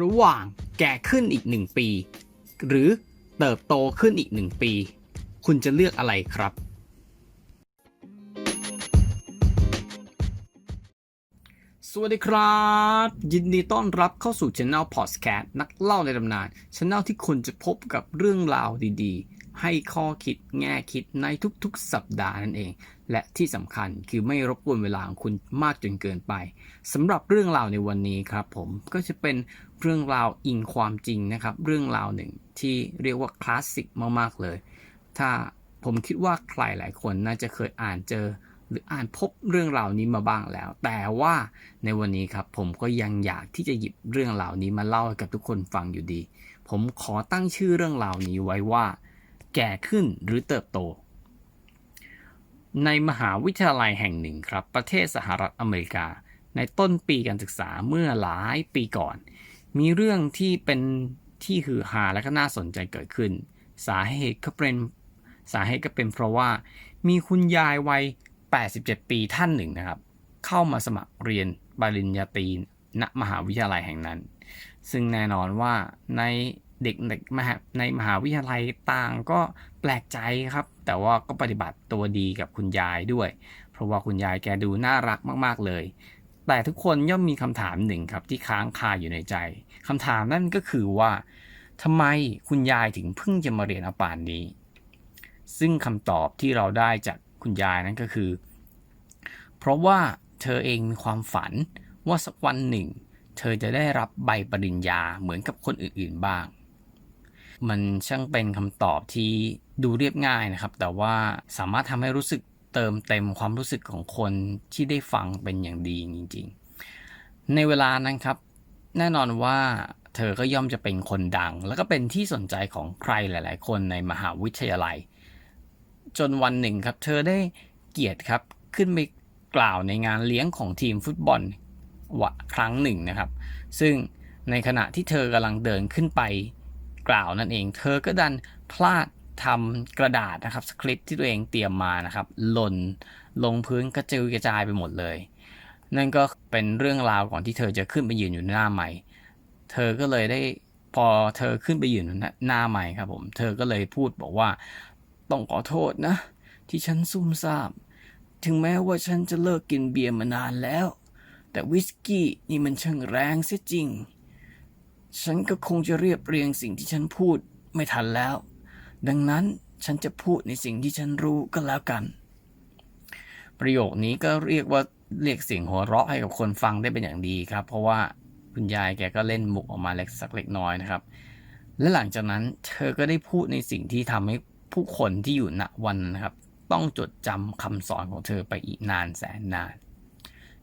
ระหว่างแก่ขึ้นอีกหนึ่งปี หรือเติบโตขึ้นอีกหนึ่งปี คุณจะเลือกอะไรครับ สวัสดีครับ ยินดีต้อนรับเข้าสู่ช anel Podcast นักเล่าในตำนาน c h anel ที่คุณจะพบกับเรื่องราวดีๆ ให้ข้อคิดแง่คิดในทุกๆ สัปดาห์นั่นเอง และที่สำคัญคือไม่รบกวนเวลาของคุณมากจนเกินไปสำหรับเรื่องราวในวันนี้ครับผมก็จะเป็นเรื่องราวอิงความจริงนะครับ เรื่องราวหนึ่งที่เรียกว่าคลาสสิกมากๆเลย ถ้าผมคิดว่าใครหลายคนน่าจะเคยอ่านเจอ หรืออ่านพบเรื่องราวนี้มาบ้างแล้ว แต่ว่าในวันนี้ครับผมก็ยังอยากที่จะหยิบเรื่องราวนี้มาเล่าให้กับทุกคนฟังอยู่ดี ผมขอตั้งชื่อเรื่องราวนี้ไว้ว่า แก่ขึ้นหรือเติบโต ในมหาวิทยาลัยแห่งหนึ่งครับ ประเทศสหรัฐอเมริกา ในต้นปีการศึกษาเมื่อหลายปีก่อน มีเรื่องที่เป็นที่ฮือฮาและก็น่าสนใจเกิดขึ้น สาเหตุก็เป็นสาเหตุก็เป็นเพราะว่ามีคุณยายวัย 87 ปีท่านหนึ่งนะครับ เข้ามาสมัครเรียนปริญญาตรีณมหาวิทยาลัยแห่งนั้น ซึ่งแน่นอนว่าใน เด็กๆมหาในมหาวิทยาลัยต่างก็แปลกใจครับ แต่ว่าก็ปฏิบัติตัวดีกับคุณยายด้วย เพราะว่าคุณยายแกดูน่ารักมากๆเลย แต่ทุกคนย่อมมีคำถามหนึ่งครับที่ค้างคาอยู่ในใจคำถามนั่นก็คือว่าทำไมคุณยายถึงเพิ่งจะมาเรียนอาปานนี้ ซึ่งคำตอบที่เราได้จากคุณยายนั่นก็คือ เพราะว่าเธอเองมีความฝันว่าสักวันหนึ่ง เธอจะได้รับใบปริญญาเหมือนกับคนอื่นๆบ้าง มันช่างเป็นคำตอบที่ดูเรียบง่ายนะครับ แต่ว่าสามารถทำให้รู้สึกเติมเต็มความรู้สึกของคนที่ได้ฟังเป็นอย่างดีจริง ๆ ในเวลานั้นครับ แน่นอนว่าเธอก็ย่อมจะเป็นคนดัง แล้วก็เป็นที่สนใจของใครหลาย ๆ คนในมหาวิทยาลัย จนวันหนึ่งครับ เธอได้เกียรติครับขึ้นไปกล่าวในงานเลี้ยงของทีมฟุตบอลวะครั้งหนึ่งนะครับ ซึ่งในขณะที่เธอกำลังเดินขึ้นไป กล่าวนั่นเอง เธอก็ดันพลาดทำกระดาษนะครับสคริปต์ที่ตัวเองเตรียมมานะครับ หล่นลงพื้นกระจุยกระจายไปหมดเลย นั่นก็เป็นเรื่องราวก่อนที่เธอจะขึ้นไปยืนอยู่หน้าใหม่ เธอก็เลยได้พอเธอขึ้นไปยืนหน้าใหม่ครับผมเธอก็เลยพูดบอกว่าต้องขอโทษนะ ที่ฉันซุ่มซ่าม ถึงแม้ว่าฉันจะเลิกกินเบียร์มานานแล้ว แต่วิสกี้นี่มันช่างแรงเสียจริง ฉันก็คงจะเรียบเรียงสิ่งที่ฉันพูดไม่ทันแล้ว ดังนั้นฉันจะพูดในสิ่งที่ฉันรู้ก็แล้วกัน ประโยคนี้ก็เรียกว่าเรียกเสียงหัวเราะให้กับคนฟังได้เป็นอย่างดีครับ เพราะว่าคุณยายแกก็เล่นมุกออกมาเล็กสักเล็กน้อยนะครับ และหลังจากนั้นเธอก็ได้พูดในสิ่งที่ทำให้ผู้คนที่อยู่ณวันนะครับ ต้องจดจำคำสอนของเธอไปอีกนานแสนนาน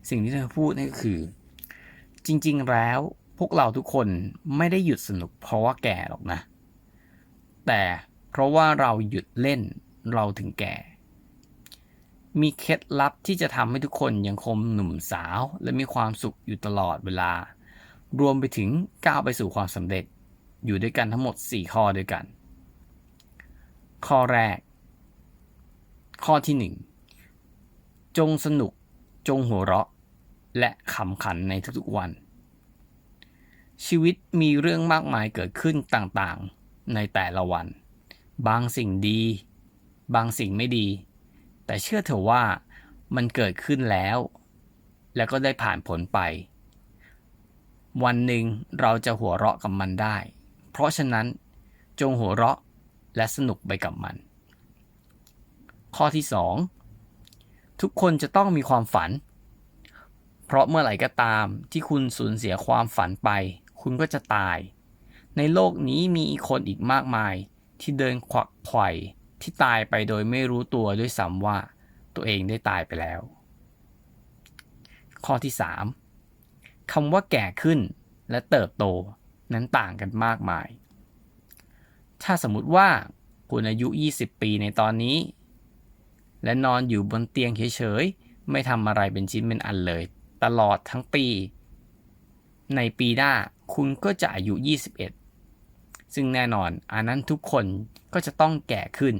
สิ่งที่เธอพูดนี่ก็คือ จริง ๆแล้ว พวกเราทุกคนไม่ได้หยุดสนุกเพราะว่าแก่หรอกนะ แต่เพราะว่าเราหยุดเล่นเราถึงแก่ มีเคล็ดลับที่จะทำให้ทุกคนยังคงหนุ่มสาวและมีความสุขอยู่ตลอดเวลา รวมไปถึงก้าวไปสู่ความสำเร็จอยู่ด้วยกันทั้งหมด 4 ข้อด้วยกัน ข้อแรก ข้อที่ 1 จงสนุกจงหัวเราะ และขำขันในทุกๆวัน ชีวิตมีเรื่องมากมายเกิดขึ้นต่างๆ ในแต่ละวัน บางสิ่งดี บางสิ่งไม่ดี แต่เชื่อเถอะว่ามันเกิดขึ้นแล้ว แล้วก็ได้ผ่านผลไป วันหนึ่งเราจะหัวเราะกับมันได้ เพราะฉะนั้นจงหัวเราะและสนุกไปกับมัน ข้อที่ 2 ทุกคนจะต้องมีความฝัน เพราะเมื่อไหร่ก็ตามที่คุณสูญเสียความฝันไป คุณก็จะตาย ในโลกนี้มีคนอีกมากมาย ที่เดินขวักไขว่ที่ตายไปโดยไม่รู้ตัวด้วยซ้ำว่าตัวเองได้ตายไปแล้ว ข้อที่ 3คำว่าแก่ขึ้นและเติบโตนั้นต่างกันมากมาย ถ้าสมมติว่าคุณอายุ 20 ปีในตอนนี้ และนอนอยู่บนเตียงเฉยๆ ไม่ทำอะไรเป็นชิ้นเป็นอันเลย ตลอดทั้งปี ในปีหน้า คุณก็จะอายุ 21 ซึ่งแน่นอนอันนั้นทุกคนก็จะต้องแก่ขึ้น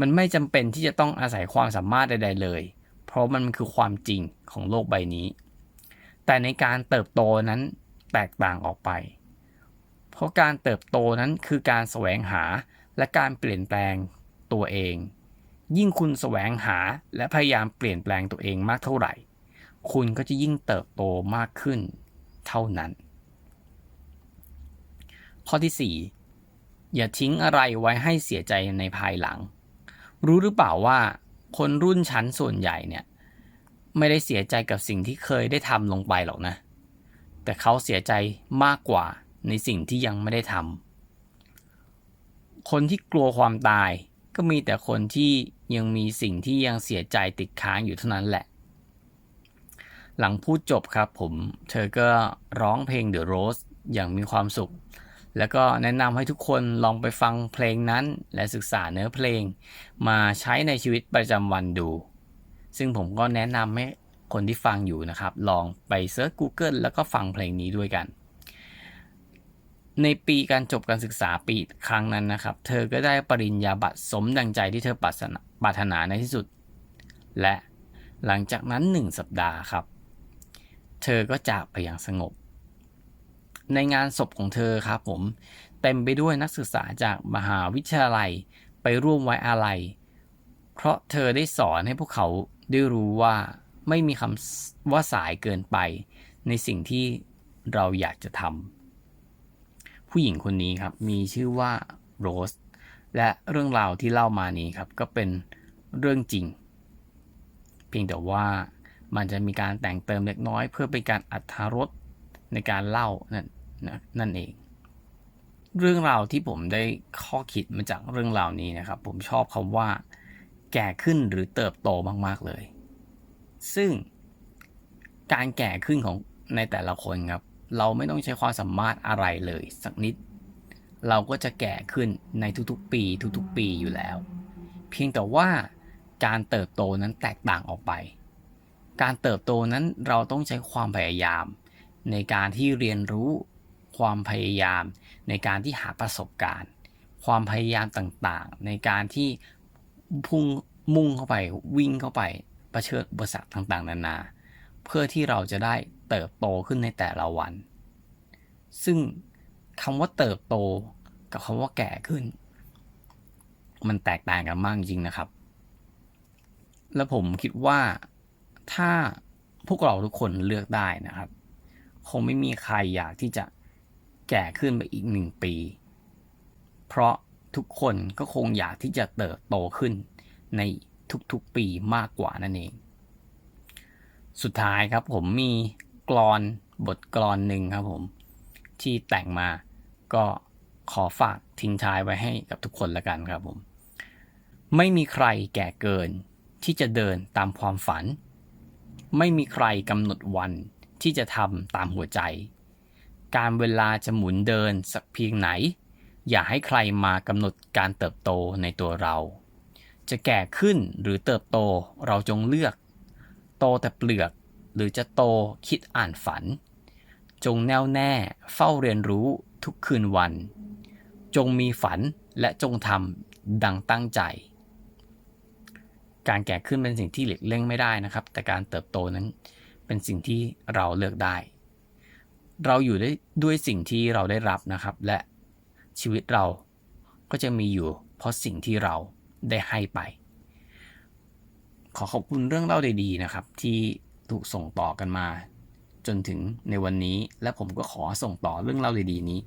มันไม่จำเป็นที่จะต้องอาศัยความสามารถใด ๆ เลย เพราะมันคือความจริงของโลกใบนี้ แต่ในการเติบโตนั้นแตกต่างออกไป เพราะการเติบโตนั้นคือการแสวงหาและการเปลี่ยนแปลงตัวเอง ยิ่งคุณแสวงหาและพยายามเปลี่ยนแปลงตัวเองมากเท่าไหร่ คุณก็จะยิ่งเติบโตมากขึ้น เท่านั้น ข้อที่ 4 อย่าทิ้งอะไรไว้ให้เสียใจในภายหลัง รู้หรือเปล่าว่าคนรุ่นชั้นส่วนใหญ่เนี่ย ไม่ได้เสียใจกับสิ่งที่เคยได้ทำลงไปหรอกนะ แต่เขาเสียใจมากกว่าในสิ่งที่ยังไม่ได้ทำคนที่กลัวความตายก็มีแต่คนที่ยังมีสิ่งที่ยังเสียใจติดค้างอยู่เท่านั้นแหละ หลังพูดจบครับผม เธอก็ร้องเพลง The Rose อย่างมีความสุข แล้วก็แนะนำให้ทุกคนลองไปฟังเพลงนั้น และศึกษาเนื้อเพลง มาใช้ในชีวิตประจำวันดู ซึ่งผมก็แนะนำให้คนที่ฟังอยู่นะครับ ลองไปเซิร์ช Google แล้วก็ฟังเพลงนี้ด้วยกัน ในปีการจบการศึกษาปีครั้งนั้นนะครับ เธอก็ได้ปริญญาบัตรสมดังใจที่เธอปรารถนาปรารถนาในที่สุด และหลังจากนั้นหนึ่งสัปดาห์ครับ เธอก็จากไปอย่างสงบ ในงานศพของเธอครับผม เต็มไปด้วยนักศึกษาจากมหาวิทยาลัยไปร่วมไว้อาลัย เพราะเธอได้สอนให้พวกเขาได้รู้ว่าไม่มีคำว่าสายเกินไปในสิ่งที่เราอยากจะทำผู้หญิงคนนี้ครับมีชื่อว่าโรสและเรื่องราวที่เล่ามานี้ครับก็เป็นเรื่องจริง เพียงแต่ว่า มันจะมีการแต่งเติมเล็กน้อย เพื่อเป็นการอัธรสในการเล่านั่นนั่นเอง เรื่องราวที่ผมได้ข้อคิดมาจากเรื่องราวนี้นะครับ ผมชอบคำว่า แก่ขึ้นหรือเติบโตมากๆเลย ซึ่งการแก่ขึ้นของในแต่ละคนครับ เราไม่ต้องใช้ความสามารถอะไรเลยสักนิด เราก็จะแก่ขึ้นในทุกๆ ปีทุกๆ ปีอยู่แล้ว เพียงแต่ว่าการเติบโตนั้นแตกต่างออกไป การเติบโตนั้นเราต้องใช้ความพยายาม ในการที่เรียนรู้ ความพยายาม ในการที่หาประสบการณ์ ความพยายามต่างๆ ในการที่พุ่งมุ่งเข้าไปวิ่งเข้าไปเผชิญอุปสรรคต่างๆ นานา เพื่อที่เราจะได้เติบโตขึ้นในแต่ละวัน ซึ่งคำว่าเติบโตกับคำว่าแก่ขึ้น มันแตกต่างกันมากจริงนะครับ และผมคิดว่า ถ้าพวกเราทุกคนเลือกได้นะครับ คงไม่มีใครอยากที่จะแก่ขึ้นไปอีกหนึ่งปี เพราะทุกคนก็คงอยากที่จะเติบโตขึ้นในทุกๆปีมากกว่านั่นเอง สุดท้ายครับผมมีกรอนบทกรอนหนึ่งครับผม ที่แต่งมาก็ขอฝากทิ้งท้ายไว้ให้กับทุกคนละกันครับผม ไม่มีใครแก่เกินที่จะเดินตามความฝัน ไม่มีใครกำหนดวันที่จะทำตามหัวใจ การเวลาจะหมุนเดินสักเพียงไหน อย่าให้ใครมากำหนดการเติบโตในตัวเรา จะแก่ขึ้นหรือเติบโตเราจงเลือก โตแต่เปลือกหรือจะโตคิดอ่านฝัน จงแน่วแน่เฝ้าเรียนรู้ทุกคืนวัน จงมีฝันและจงทำดังตั้งใจ การแก่ขึ้นเป็นสิ่งที่หลีกเลี่ยงไม่ได้นะครับ แต่การเติบโตนั้นเป็นสิ่งที่เราเลือกได้ เราอยู่ได้ด้วยสิ่งที่เราได้รับนะครับ และชีวิตเราก็จะมีอยู่ เพราะสิ่งที่เราได้ให้ไป ขอขอบคุณเรื่องเล่าดีๆนะครับ ที่ถูกส่งต่อกันมา จนถึงในวันนี้ และผมก็ขอส่งต่อเรื่องเล่าดีๆนี้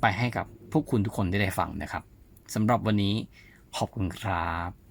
ไปให้กับพวกคุณทุกคนได้ได้ฟังนะครับสำหรับวันนี้ขอบคุณครับ